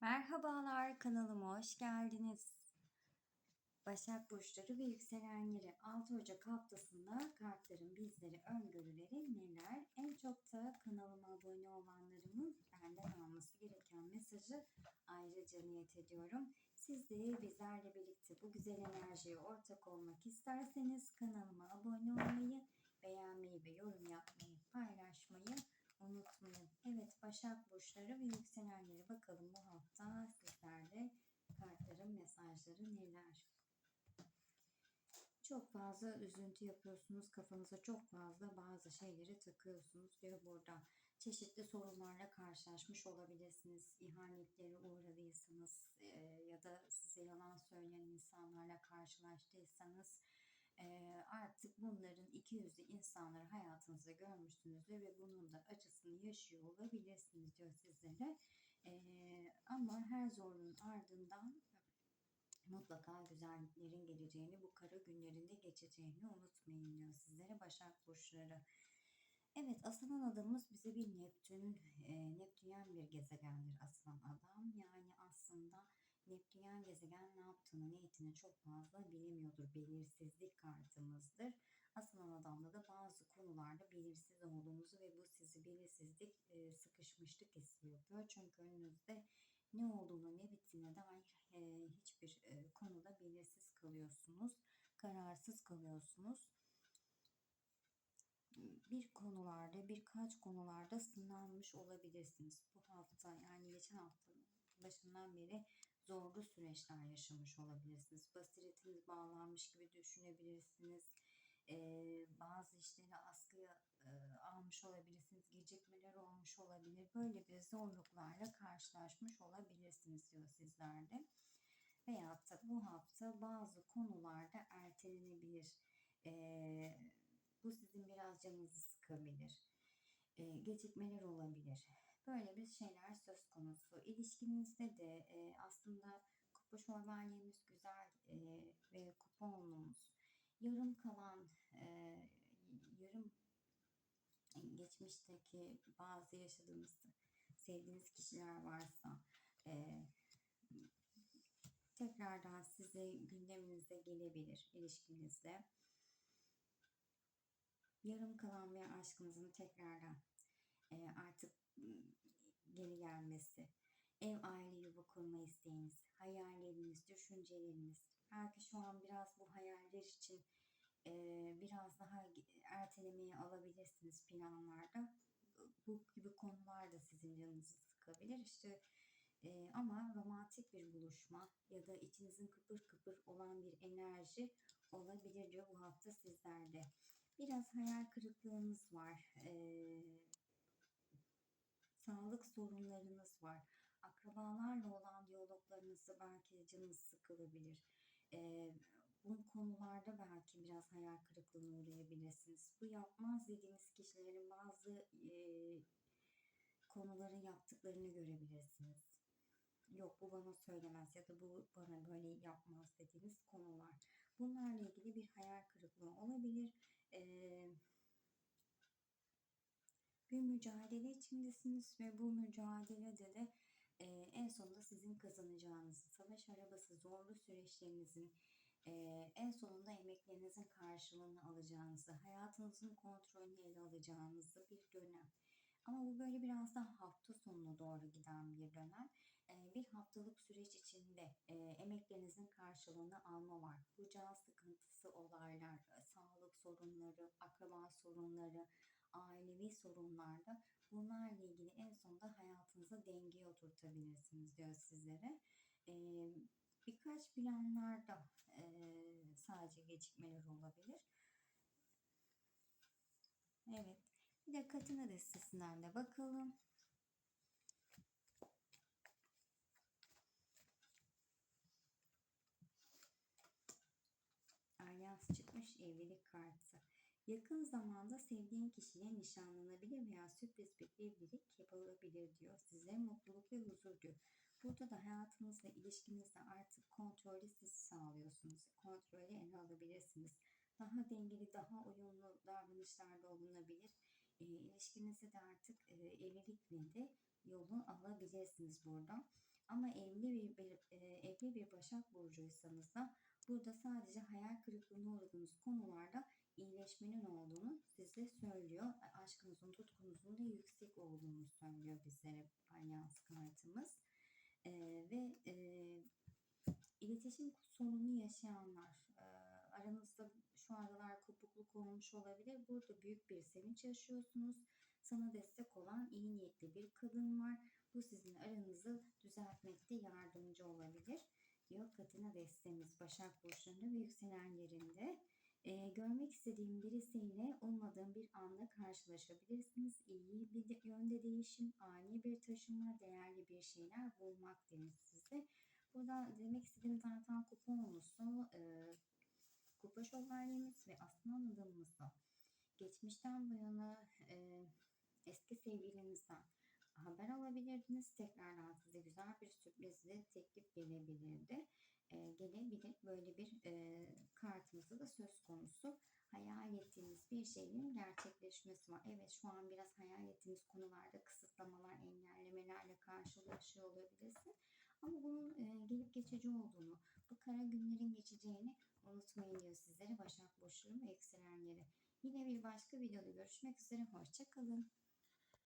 Merhabalar kanalıma hoş geldiniz. Başak Burçları ve Yükselenleri 6 Ocak haftasında kartların bizleri öngörüleri neler? En çok da kanalıma abone olanlarımın benden alması gereken mesajı ayrıca niyet ediyorum. Siz de bizlerle birlikte bu güzel enerjiye ortak olmak isterseniz kanalıma abone olmayı, beğenmeyi ve yorum yapmayı, paylaşmayı unutmayın. Evet Başak Burçları ve Yükselenleri bakalım bu hafta sizlerle kartların mesajları neler? Çok fazla üzüntü yapıyorsunuz. Kafanıza çok fazla bazı şeyleri takıyorsunuz diyor burada. Çeşitli sorunlarla karşılaşmış olabilirsiniz. İhanetlere uğradıysanız e, ya da size yalan söyleyen insanlarla karşılaştıysanız e, artık bunların iki yüzlü insanları hayatınızda görmüşsünüzdür ve bunun da acısını yaşıyor olabilirsiniz diyor sizlere. E, ama her zorluğun ardından mutlaka güzelliklerin geleceğini, bu kara günlerinde geçeceğini unutmayın diyor sizlere Başak Burçları. Evet asılan adamımız bize bir Neptün, e, Neptünen bir gezegendir asılan adam. Yani aslında Neptünen gezegen ne yaptığını, ne ettiğini çok fazla bilemiyordur. Belirsizlik kartımızdır. Asılan adamda da bazı konularda belirsiz olduğunuzu ve bu sizi belirsizlik, e, sıkışmışlık hissi yapıyor. Çünkü önünüzde ne olduğunu ne bittiğine dair e, hiçbir e, konuda belirsiz kalıyorsunuz, kararsız kalıyorsunuz. Bir konularda, birkaç konularda sınanmış olabilirsiniz. Bu hafta yani geçen haftanın başından beri zorlu süreçler yaşamış olabilirsiniz. Basiretiniz bağlanmış gibi düşünebilirsiniz e, bazı işleri askıya e, almış olabilirsiniz, gecikmeler olmuş olabilir. Böyle bir zorluklarla karşılaşmış olabilirsiniz diyor sizlerde. Veyahut da bu hafta bazı konularda ertelenebilir. E, bu sizin biraz canınızı sıkabilir. E, gecikmeler olabilir. Böyle bir şeyler söz konusu. İlişkinizde de e, aslında kupa şövalyemiz güzel e, ve kuponumuz yarım kalan e, yarım geçmişteki bazı yaşadığımız sevdiğiniz kişiler varsa e, tekrardan size gündeminize gelebilir ilişkinizde. Yarım kalan bir aşkınızın tekrardan e, artık geri gelmesi, ev aile yuva kurma isteğiniz, hayalleriniz, düşünceleriniz, belki şu an biraz bu hayaller için e, biraz daha ertelemeye alabilirsiniz planlarda. Bu gibi konular da sizin canınızı sıkabilir. İşte e, ama romantik bir buluşma ya da içinizin kıpır kıpır olan bir enerji olabilir diyor bu hafta sizlerde. Biraz hayal kırıklığınız var. E, sağlık sorunlarınız var. Akrabalarla olan diyaloglarınızda belki canınız sıkılabilir e, bu konularda belki biraz hayal kırıklığına uğrayabilirsiniz. Bu yapmaz dediğiniz kişilerin bazı e, konuları yaptıklarını görebilirsiniz. Yok bu bana söylemez ya da bu bana böyle yapmaz dediğiniz konular. Bunlarla ilgili bir hayal kırıklığı olabilir. Ee, bir mücadele içindesiniz ve bu mücadelede de e, en sonunda sizin kazanacağınız savaş arabası zorlu süreçlerinizin e, en sonunda emeklerinizin karşılığını alacağınızı, hayatınızın kontrolünü ele alacağınızı bir dönem. Ama bu böyle biraz daha hafta sonuna doğru giden bir dönem. E, bir haftalık süreç içinde e, emeklerinizin karşılığını alma var. Bu can sıkıntısı olaylar, sağlık sorunları, akraba sorunları, ailevi sorunlarda bunlarla ilgili en sonunda hayatınıza dengeye oturtabilirsiniz diyor sizlere. Ee, birkaç planlarda e, sadece gecikmeler olabilir. Evet. Bir de Katina destesinden de bakalım. Alyans çıkmış evlilik kartı. Yakın zamanda sevdiğin kişiye nişanlanabilir veya sürpriz bir evlilik yapılabilir diyor. Size mutluluk ve huzur diyor. Burada da hayatınızla, ilişkinizde artık kontrolü siz sağlıyorsunuz. Kontrolü ele alabilirsiniz. Daha dengeli, daha uyumlu davranışlarda olunabilir. E, ilişkinizi de artık e, evlilikle de yolu alabilirsiniz burada. Ama evli bir, bir e, evli bir Başak Burcuysanız da burada sadece hayal kırıklığına uğradığınız konularda iyileşmenin olduğunu size söylüyor. Aşkınızın, tutkunuzun da yüksek olduğunu söylüyor bizlere alyans kartımız. Ee, ve e, iletişim sorunu yaşayanlar, e, aranızda şu aralar kopukluk olmuş olabilir. Burada büyük bir sevinç yaşıyorsunuz. Sana destek olan iyi niyetli bir kadın var. Bu sizin aranızı düzeltmekte yardımcı olabilir. Diyor Katina destemiz Başak Burcu'nda ve yükselenlerinde. Ee, görmek istediğim birisiyle olmadığım bir anda karşılaşabilirsiniz. İyi bir de- yönde değişim, ani bir taşınma, değerli bir şeyler bulmak demiş size. Burada demek istediğim zaten kuponunuzu, e, kupa şövalyemiz ve aslan adımımızı geçmişten bu yana e, eski sevgilinizden haber alabilirdiniz. Tekrardan size güzel bir sürprizle teklif gelebilirdi. E, gelebilir. Böyle bir e, kartımızda da söz konusu. Hayal ettiğiniz bir şeyin gerçekleşmesi var. Evet şu an biraz hayal ettiğiniz konularda kısıtlamalar, engellemelerle karşılaşıyor olabilirsin. Ama bunun e, gelip geçici olduğunu, bu kara günlerin geçeceğini unutmayın diyor sizlere Başak Burçları ve yükselenleri. Yine bir başka videoda görüşmek üzere. Hoşçakalın.